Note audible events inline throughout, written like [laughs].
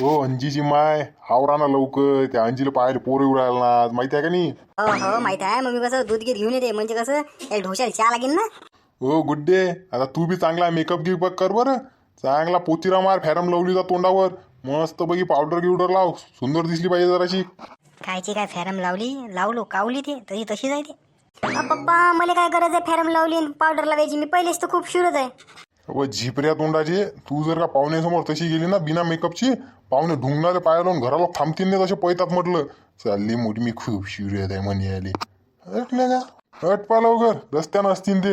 हो अंजीची माय आवरा ना लवकर. त्या अंजीला पाहायला पोर येऊ राहिला ना आज. माहिती आहे का नाही? हो हो माहीत आहे. मग मी कसं दूध गीत घेऊन येते. म्हणजे कसं एक ढोशाला चहा लागेल ना? हो गुड्डे आता तू बी चांगला मेकअप गिकअप कर बरं. चांगला पोचिरा मार फॅरम लावलीचा तोंडावर. मस्त बघी पावडर गिवडर लाव. सुंदर दिसली पाहिजे जराशी. कायची काय फॅरम लावली? लावलो कावली ते. तशी तशीच आहे ते अ, पप्पा मला काय गरज आहे फॅरम लावली पावडर लावायची? मी पहिलेच तर खूप शुरच आहे. व झिपऱ्या तोंडाचे तू जर का पाहुण्यासमोर तशी गेली ना बिना मेकअपची पाहुणे ढुंगणारे पाया लावून घराला थांबतील नाही तसे पैतात म्हटलं. चालली मोठी मी खूप शिवरेत आहे म्हणे आली अटल्या का? अटपा लवकर रस्त्यानं असतील ते.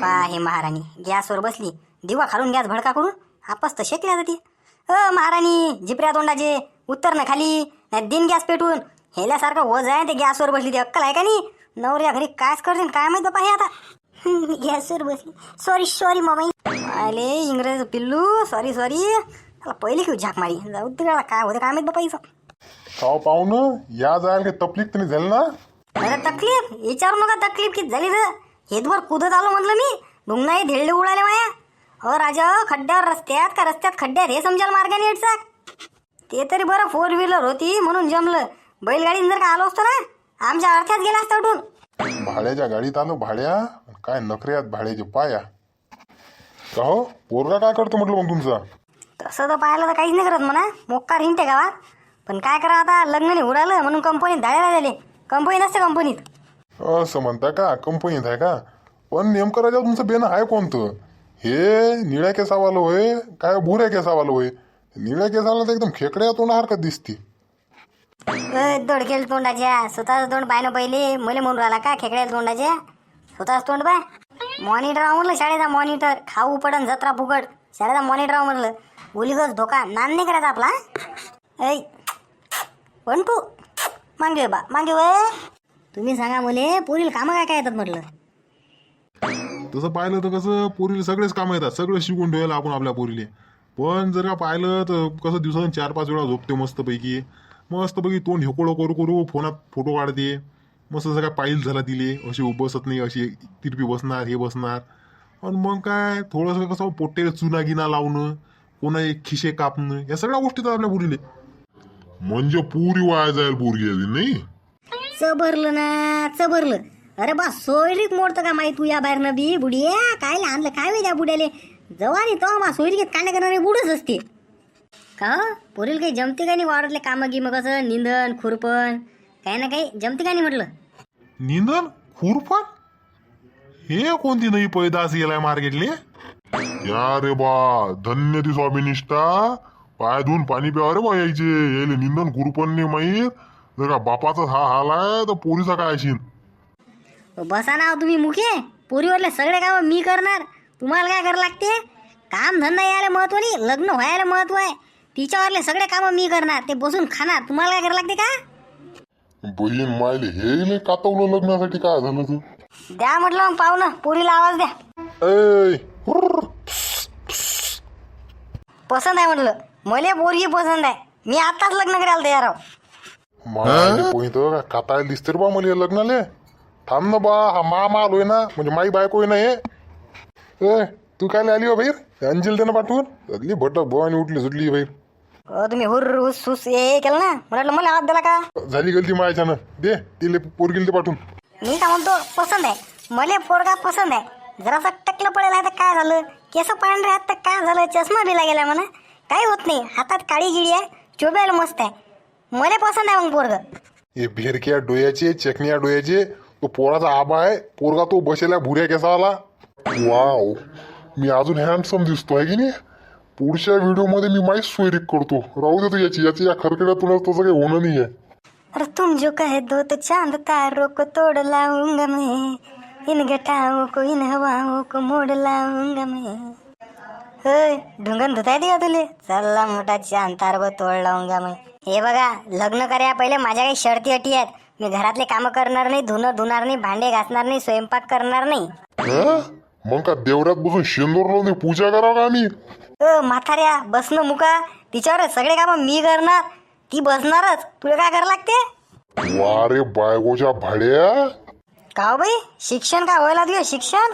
पा हे महाराणी गॅसवर बसली. दिवा खालून गॅस भडका करून आपस तर शेकल्या जाते. अ महाराणी झिपऱ्या तोंडाचे उत्तर ना खाली नाही दिन गॅस पेटून. हेल्यासारखं वज आहे ते गॅसवर बसली ते अक्कल आहे का नाही? नवऱ्या घरी कायच करते काय माहीत बापा हे आता. [laughs] गॅसवर बसली. सॉरी सॉरी मम्मी आले इंग्रज पिल्लू सॉरी सॉरी त्याला पहिले घेऊ झाक मारी. जाऊ तिकडे काय होते काय माहीत बापा हिचं खाव पाहुणं या जायला काही तकलीफ तर झाली ना? अरे तकलीफ? विचारू नका तकलीफ किती झाली रे. हेदवर कुदत आलो म्हणलं मी. ढुंगणाई धेडले उडाले माया. अ राजा खड्ड्यावर रस्त्यात का रस्त्यात खड्ड्यात हे समजाल मार्गाने येटचा ते तरी बरं फोर व्हीलर होती म्हणून जमलं. बैलगाडीने जर का आलो असतो ना आमच्या अर्थात गेला असता उठून. भाड्याच्या गाडीत आलो भाड्या. काय नखऱ्यात भाड्याचे पाया. का? हो पोरगा काय करतो म्हटलं मग तुमचा? तसं तर पाहिलं तर काहीच नाही करत म्हणा. मोक्कार हिंटे गावात पण काय करा आता लग्न नाही उडालं म्हणून कंपनीत धाडायला झाले कंपनी नसते कंपनीत असं म्हणता का? कंपनीत आहे का? पण नेमकं राजा तुमचं बेन आहे कोणतं? हे निळ्या केसावालं होय काय भुऱ्या केसावालं होय? निळ्या केसाला तर एकदम खेकड्या तोंडासारखं दिसते. अ, दोडकेल तोंडाच्या. स्वतःच तोंड पाहिलं पहिले. मले म्हणून राहिला का खेकड्याला तोंडाच्या? स्वतःच तोंड पाय मॉनिटर आहो म्हणलं शाळेचा मॉनिटर खाऊ पडन जत्रा फुकट शाळेचा मॉनिटर आहो म्हणलं उलिगस धोका नान नाही करायचा आपला ऐ पण तू मागे बा मागे वय. तुम्ही सांगा मुले पुढील कामं काय काय येतात म्हटलं? तसं पाहिलं तर कसं पोरीला सगळेच कामं येतात सगळं शिकून ठेवायला आपण आपल्या पोरीले. पण जर का पाहिलं तर कसं दिवसातून चार पाच वेळा झोपते मस्तपैकी. मस्तपैकी तोंड हेकोळं करू करू फोनात फोटो काढते. मस्त जरा पाईल झाला दिले अशी उभं बसत नाही अशी तिरपी बसणार हे बसणार. आणि मग काय थोडंसं कसं हो, पोट्टे चुना गिना लावणं कोणा एक खिशे कापणं या सगळ्या गोष्टी तर आपल्या पुरीले. म्हणजे पुरी वाया जाईल पोरगी नाही? चबरलं ना चबरलं अरे बा सोयरीक मोडतं का माहिती तू या बाहेरनं बी? बुडिया काय आणलं काय वेळ या बुड्याले जवानी तो मा सोयरीक कांडे करणारे बुडच असते. का हो? काही जमते का नाही वावरातले कामं गिमं कसं? निंदन खुरपण? काही ना काही जमते का नाही म्हटलं? निंदन? खुरपण? हे कोणती नवी पैदास गेलाय मार्केटले? या रे बा धन्य ती स्वामिनिष्ठा पाय धुवून पाणी प्यावा रे बा यायचे. यायले निंदन खुरपण नाही माहीत. जर का बापाचा हा हाल आहे तर पोरीचा काय असेल बसा ना हो तुम्ही मुखे. पोरीवरले सगळे काम मी करणार. तुम्हाला काय करावं लागते? काम धंदा यायला महत्त्व नाही लग्न व्हायला महत्त्व आहे. तिच्यावरले सगळे काम मी करणार. ते बसून खाणार. तुम्हाला काय करावं लागते का? बहीण मायले हे लय कातवलं लग्नासाठी काय झालं तू? द्या म्हटलं मग पाहू ना पोरीला आवाज द्या. ऐ हुर्र. पसंत आहे म्हटलं. मला पोरगी पसंत आहे. मी आताच लग्न करायला तयार आहो. मायले पोही तर काय कातायला दिसते रे बा मला लग्नाले. थांब ना बा हा मामा आलोय ना म्हणजे माई बायको आहे ना हे. ए तू काय आली हो बाहेर? अंजल त्यानं पाठवून. सगळी भटक भवानी उठली सुटली बाहेर तुम्ही हुर हुस हुस हे हे केलं ना? मला वाटलं मला आवाज दिला का? झाली गलती मायाच्यानं दे तिले पोरगील ते पाठवून. मी का म्हणतो पसंत आहे. मला पोरगा पसंत आहे. जरासा टकलं पडेल आहे तर काय झालं? केस पांढरे आहेत तर काय झालं? चष्मा बिला गेला म्हणा. काही होत नाही. हातात काळी गिडी आहे चोब्याला मस्त आहे. मला पसंत आहे मग पोरग. हे भेरक्या डोयाचे चकनिया डोयाचे तो पोराचा आबा आहे. पोरगा तो बसेला भुऱ्या केसावाला. वाव. मी अजून हँडसम दिसतो आहे की नाही? पुढच्या व्हिडिओमध्ये मी माहीत सोयरीक करतो. राहू दे तू याची. याची या खरकड्या तुला तसं काही होणं नाही आहे अरे तुम जो कह दो तो चांद तारों को तोड़ लाऊंगा मैं. इन घटाओं को इन हवाओं को मोड़ लाऊंगा मैं. होय ढुंगण धुता येते का तुले. चल्ला मोठा चांद तार को तोड लावूंगा मैं. हे बघा लग्न कर्या पहिले माझ्या काही शर्ती अटी आहेत. मी घरातले कामं करणार नाही धुणं धुणार नाही भांडे घासणार नाही स्वयंपाक करणार नाही? मग का देवऱ्यात बसून शेंदूर लावून पूजा करावं का आम्ही? अ म्हाताऱ्या बसणं मुका. तिच्यावर सगळे कामं मी करणार. ती बसणारच. तुला काय करावं लागते? वा रे बायकोच्या भाड्या? का हो बाई? शिक्षण काय व्हायला तुझं शिक्षण?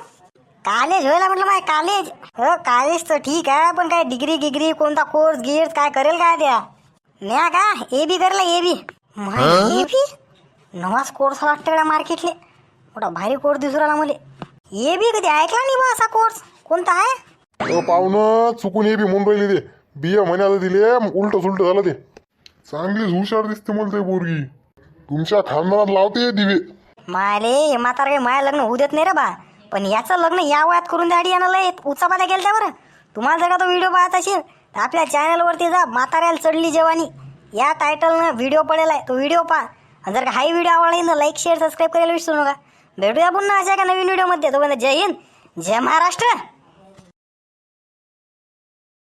कॉलेज होईल म्हटलं माय कॉलेज. हो कॉलेज तर ठीक आहे पण काय डिग्री गिग्री कोणता कोर्स गिर्स काय करेल काय त्या? म्या का? ए बी करेल ए बी. A B? नवाच कोर्स वाटतं मार्केटले? मोठा भारी कोर्स दिसू राहिला मला. ए बी कधी ऐकला नाही बा असा कोर्स कोणता आहे? अ, पाहुणं चुकून हे बी म्हणून राहिली ते बी ए म्हणायला दिले उलट सुलट झालं ते. चांगलीच हुशार दिसते मला ते पोरगी. तुमच्या खानदानात लावते दिवे. माले हे म्हातार काही माया लग्न होऊ देत नाही रे बा. पण याचं लग्न या वयात करून द्याडी यानं लय. उचापात्या गेल त्या बरं. तुम्हाला जर का तो व्हिडिओ पाहत असेल तर आपल्या चॅनलवरती जा म्हाताऱ्याला चढली जेवानी. या टायटलनं व्हिडिओ पडेल आहे तो व्हिडिओ पहा. आणि जर का हाही व्हिडिओ आवडला तर लाईक शेअर सबस्क्राईब करायला विसरू नका. भेटूया पुन्हा अशा एका नवीन व्हिडिओमध्ये. तोपर्यंत जय हिंद जय महाराष्ट्र.